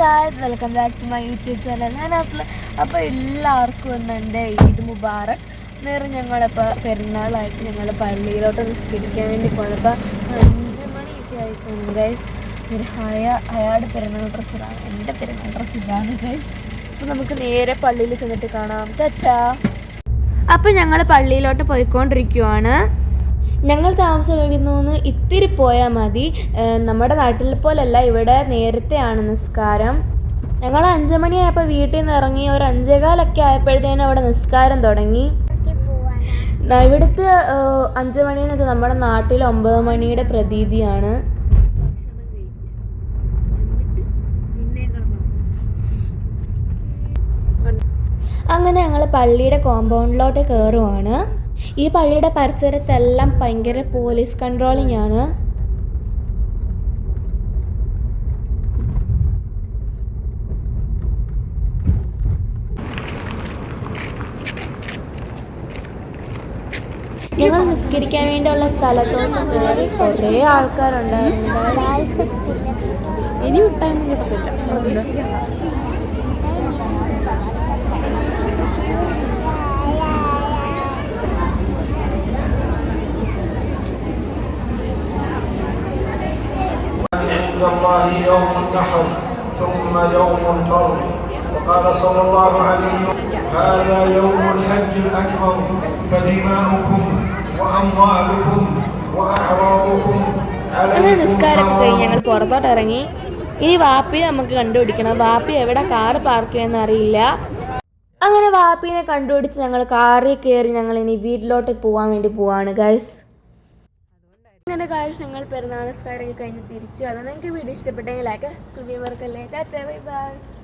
Guys welcome back to my YouTube channel ഞാൻ അസ്ല അപ്പോൾ എല്ലാവർക്കും ഒന്ന് എന്റെ ഈദ് മുബാറക്. നേരെ ഞങ്ങളിപ്പോൾ പെരുന്നാളായിട്ട് ഞങ്ങൾ പള്ളിയിലോട്ട് നിസ്കരിക്കാൻ വേണ്ടി പോകുന്നപ്പോൾ അഞ്ച് മണിയൊക്കെ ആയിപ്പോകുന്നു ഗൈസ് ഒരു ഹയ അയാളുടെ പെരുന്നാൾ ഡ്രസ്സ് ഇതാണ് എന്റെ പെരുന്നാൾ ഡ്രസ്സ് ഇതാണ് ഗൈസ് അപ്പോൾ നമുക്ക് നേരെ പള്ളിയിൽ ചെന്നിട്ട് കാണാം. തച്ചാ അപ്പോൾ ഞങ്ങൾ പള്ളിയിലോട്ട് പോയിക്കൊണ്ടിരിക്കുവാണ്. ഞങ്ങൾ താമസിക്കുന്നു ഇത്തിരി പോയാൽ മതി. നമ്മുടെ നാട്ടിൽ പോലല്ല ഇവിടെ നേരത്തെയാണ് നിസ്കാരം. ഞങ്ങൾ അഞ്ച് മണിയായപ്പോൾ വീട്ടിൽ നിന്ന് ഇറങ്ങി ഒരു അഞ്ചേകാലൊക്കെ ആയപ്പോഴത്തേനും അവിടെ നിസ്കാരം തുടങ്ങി. ഇവിടുത്തെ ഏഹ്, മണി എന്ന് വെച്ചാൽ നമ്മുടെ നാട്ടിൽ ഒമ്പത് മണിയുടെ പ്രതീതിയാണ്. അങ്ങനെ ഞങ്ങൾ പള്ളിയുടെ കോമ്പൗണ്ടിലോട്ട് കയറുവാണ് ഈ പള്ളിയുടെ പരിസരത്തെല്ലാം ഭയങ്കര പോലീസ് കൺട്രോളിംഗ് ആണ്. ഞങ്ങൾ നിസ്കരിക്കാൻ വേണ്ടിയുള്ള സ്ഥലത്തോട്ട് കയറി കുറേ ആൾക്കാരുണ്ടായിരുന്നു. ഇനി വിട്ടാലും കിട്ടത്തില്ല عند الله يوم النحر ثم يوم القرن وقال صلى الله عليه وسلم هذا يوم الحج الأكبر فدماؤكم وأموالكم وأعراضكم അങ്ങനെ عليكم നിസ്കാരമൊക്കെ കഴിഞ്ഞ് ഞങ്ങൾ حرام പുറത്തോട്ട് ഇറങ്ങി ഇനി വാപ്പിയെ നമുക്ക് കണ്ടുപിടിക്കണം വാപ്പി എവിടെ കാറ് പാർക്ക് ചെയ്യുന്ന അറിയില്ല അങ്ങനെ വാപ്പീനെ കണ്ടുപിടിച്ച് ഞങ്ങൾ കാറിൽ കയറി ഞങ്ങൾ ഇനി വീട്ടിലോട്ട് പോകാൻ വേണ്ടി പോവാണ് ഗൈസ് അങ്ങനെ കാഴ്ച ഞങ്ങൾ പെരുന്നാൾ സ്കാരൊക്കെ കഴിഞ്ഞ് തിരിച്ചു അത് നിങ്ങൾക്ക് വീഡിയോ ഇഷ്ടപ്പെട്ടെങ്കിൽ ലൈക്ക് സബ്സ്ക്രൈബ് ചെയ്യാൻ ബൈ ബൈ